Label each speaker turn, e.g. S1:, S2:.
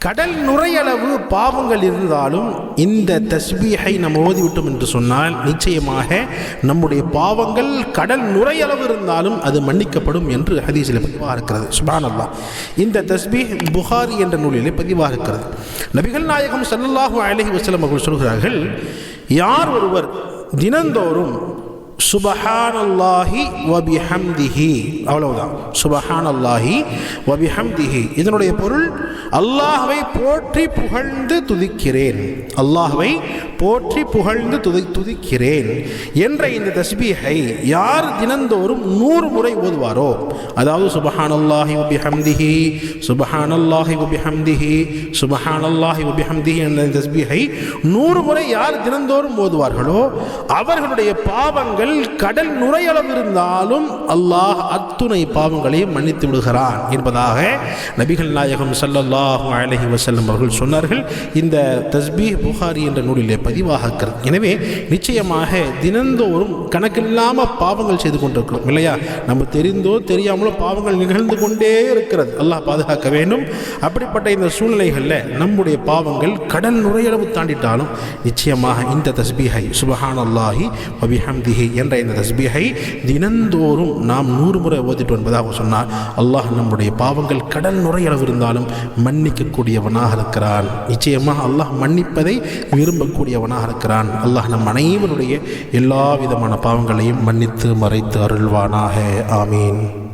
S1: கடல் நுரையளவு பாவங்கள் இருந்தாலும் இந்த தஸ்பீஹை நம்ம ஓதிவிட்டோம் என்று சொன்னால் நிச்சயமாக நம்முடைய பாவங்கள் கடல் நுரையளவு இருந்தாலும் அது மன்னிக்கப்படும் என்று ஹதீஸில் பதிவாக இருக்கிறது சுபானல்லா இந்த தஸ்பீஹ் புகாரி என்ற நூலிலே பதிவாக இருக்கிறது நபிகள் நாயகம் சல்லாஹூ அலஹி வசலம் அவர்கள் சொல்கிறார்கள் யார் ஒருவர் தினந்தோறும் சுபஹானல்லாஹி வபிஹம்திஹி. அவ்வளவுதான். சுபஹானல்லாஹி வபிஹம்திஹி. இதனுடைய பொருள் அல்லாஹ்வை போற்றி புகழ்ந்து துதிக்கிறேன். அல்லாஹ்வை போற்றி புகழ்ந்து துதி துதிக்கிறேன் என்ற இந்த தஸ்பீஹை யார் தினந்தோறும் நூறு முறை ஓதுவாரோ? அதாவது சுபஹானல்லாஹி வபிஹம்திஹி சுபஹானல்லாஹி வபிஹம்திஹி சுபஹானல்லாஹி வபிஹம்திஹி என்ற இந்த தஸ்பீஹை நூறு முறை யார் தினந்தோறும் ஓதுவார்களோ அவர்களுடைய பாவங்கள் கடல் நுரையளவு இருந்தாலும் அல்லாஹ் அத்துணை பாவங்களையும் மன்னித்து விடுகிறான் என்பதாக நபிகள் நாயகம் சல்லல்லாஹு அலஹி வசல்லம் அவர்கள் சொன்னார்கள். இந்த தஸ்பீஹ் புகாரி என்ற நூலிலே பதிவாக இருக்கிறது எனவே நிச்சயமாக தினந்தோறும் கணக்கில்லாமல் பாவங்கள் செய்து கொண்டிருக்கிறோம் இல்லையா? நம்ம தெரிந்தோ தெரியாமலோ பாவங்கள் நிகழ்ந்து கொண்டே இருக்கிறது. அல்லாஹ் பாதுகாக்க வேண்டும். அப்படிப்பட்ட இந்த சூழ்நிலைகளில் நம்முடைய பாவங்கள் கடல் நுரையளவு தாண்டிட்டாலும் நிச்சயமாக இந்த தஸ்பீஹை சுபஹான் அல்லாஹி அபிஹம்திஹி என்ற இந்த தஸ்பீஹை தினந்தோறும் நாம் நூறு முறை ஓதிட்டு என்பதாக சொன்னார் அல்லாஹ் நம்முடைய பாவங்கள் கடல் நுரையளவு இருந்தாலும் மன்னிக்கக்கூடியவனாக இருக்கிறான். நிச்சயமாக அல்லாஹ் மன்னிப்பதை விரும்பக்கூடிய கூடியவனாக இருக்கிறான். அல்லாஹ் நம் அனைவருடைய எல்லா விதமான பாவங்களையும் மன்னித்து மறைத்து அருள்வானாக. ஆமீன்.